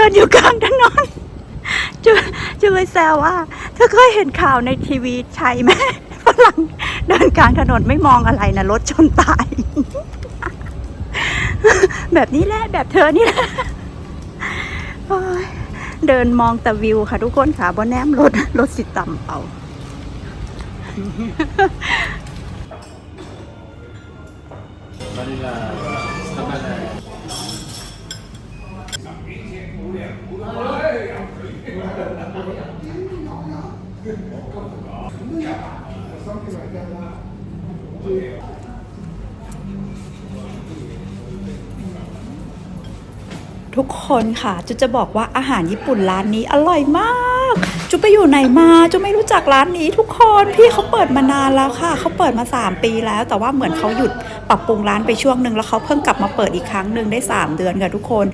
ดินอยู่กลางถนนจุจุเลยแซวว่า เธอเคยเห็นข่าวในทีวีใช่ไหมฝรั่งเดินกลางถนนไม่มองอะไรนะรถชนตาย แบบนี้แหละแบบเธอนี่แหละเดินมองแต่วิวค่ะทุกคนค่ะบนแนมรถรถสิต่ำเอา Vanilla Stabile. ทุกคนค่ะจุจะบอกว่าอาหารญี่ปุ่นร้านนี้อร่อยมาก จุไปอยู่ไหนมาจุไม่รู้จักร้านนี้ ทุกคนพี่เขาเปิดมานานแล้วค่ะเขาเปิดมา 3 ปีแล้ว แต่ว่าเหมือนเขาหยุดปรับปรุงร้านไปช่วงหนึ่งแล้วเขาเพิ่งกลับมาเปิดอีกครั้งหนึ่งได้ 3 เดือนค่ะทุกคน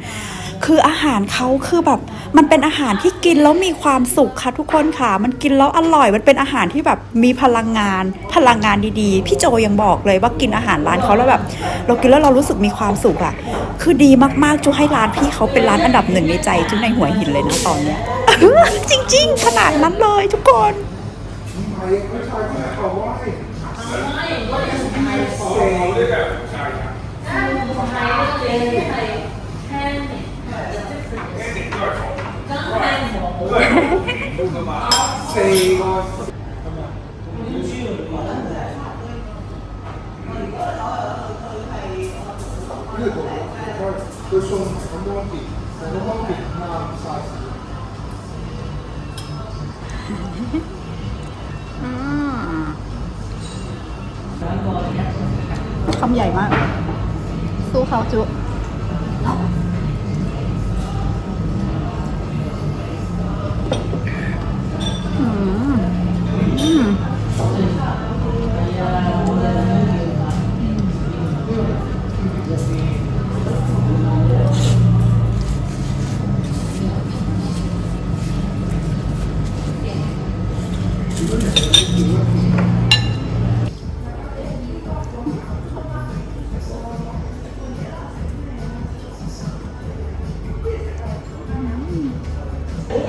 คืออาหารเขาคือแบบ มันเป็นอาหารที่กินแล้วมีความสุขค่ะทุกคนค่ะ มันกินแล้วอร่อย มันเป็นอาหารที่แบบมีพลังงาน พลังงานดีๆ พี่โจยังบอกเลยว่ากินอาหารร้านเขาแล้วแบบ เรากินแล้วเรารู้สึกมีความสุขอะคือดีมากๆจูให้ร้านพี่เขาเป็นร้านอันดับหนึ่งในใจจูในหัวหินเลยนะตอนเนี้ยจริง ๆ ขนาดนั้นเลยทุกคน คำใหญ่มาก สู้เขาจุ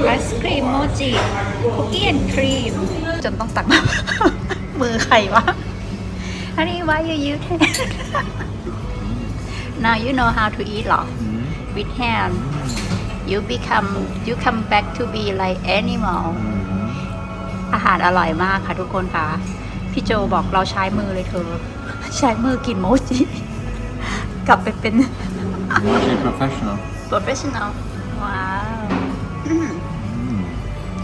ไอศครีมโมจิคุกกี้แอนครีม จนต้องตักมา มือใครวะ อันนี้ why you use hand now you know how to eat หรอ with hand you become you come back to be like animal อาหารอร่อยมากค่ะทุกคนค่ะ พี่โจบอกเราใช้มือเลยเธอ ใช้มือกินโมจิ กลับไปเป็น Emoji professional. professional ว้าว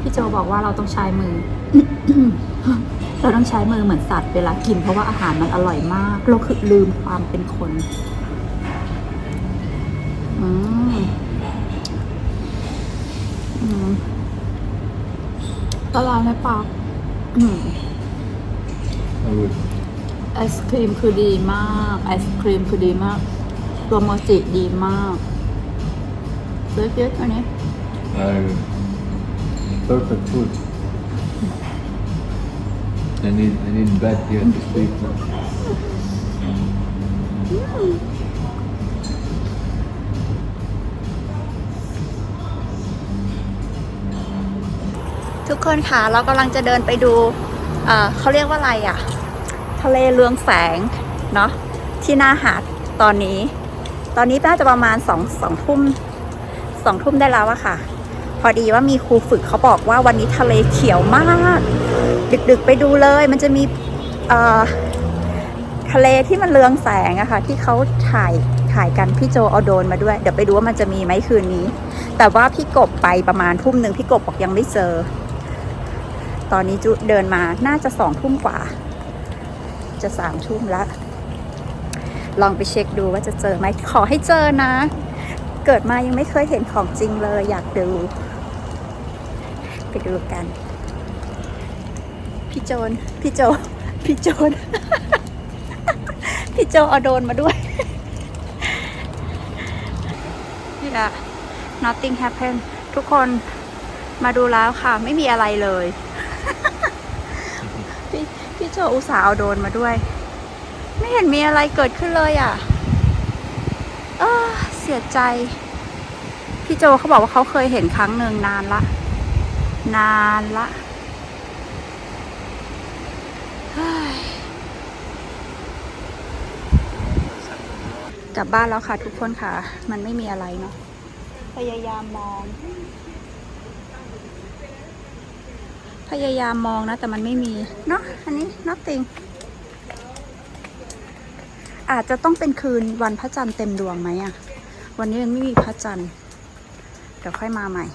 พี่โจบอกว่าเราต้องใช้มือ เราต้องใช้มือเหมือนสัตว์เวลากิน เพราะว่าอาหารมันอร่อยมาก เราคือลืมความเป็นคน อืมอืมละลายในปากอืมไอศครีมคือดีมาก ไอศครีมคือดีมาก ตัวโมจิดีมากเยอะๆอันนี้ I. Perfect food. I need I need bed here to sleep now. ทุกคนค่ะเรากำลังจะเดินไปดูเอ่อเขาเรียกว่าอะไรอะ ทะเลเรืองแสง เนาะที่หน้าหาดตอนนี้ ตอนนี้น่าจะประมาณสองสองทุ่มสองทุ่มได้แล้วอะค่ะ พอดีว่ามีครูฝึกเขาบอกว่าวันนี้ทะเลเขียวมาก ดึกๆไปดูเลย มันจะมีทะเลที่มันเรืองแสงอะค่ะที่เขาถ่ายถ่ายกันพี่โจเอาโดนมาด้วย เดี๋ยวไปดูว่ามันจะมีไหมคืนนี้ แต่ว่าพี่กบไปประมาณทุ่มหนึ่งพี่กบบอกยังไม่เจอ ตอนนี้จุเดินมาน่าจะสองทุ่มกว่า จะสามทุ่มแล้วลองไปเช็คดูว่าจะเจอไหมขอให้เจอนะ เกิดมายังไม่เคยเห็นของจริงเลยอยากดู ไปดูกัน พี่โจนพี่โจ พี่โจนพี่โจเอาโดรนมาด้วยนี่แหละ nothing happen ทุกคนมาดูแล้วค่ะ ไม่มีอะไรเลย พี่พี่โจอุตส่าห์เอาโดรนมาด้วย ไม่เห็นมีอะไรเกิดขึ้นเลยอะเออเสียใจ พี่โจเขาบอกว่าเขาเคยเห็นครั้งหนึ่งนานละ นานละกลับบ้านแล้วค่ะทุกคนค่ะ มันไม่มีอะไรเนาะพยายามมอง พยายามมองนะ แต่มันไม่มี เนาะอันนี้ nothing อาจจะต้องเป็นคืนวันพระจันทร์เต็มดวงไหมอะวันนี้มันไม่มีพระจันทร์ เดี๋ยวค่อยมาใหม่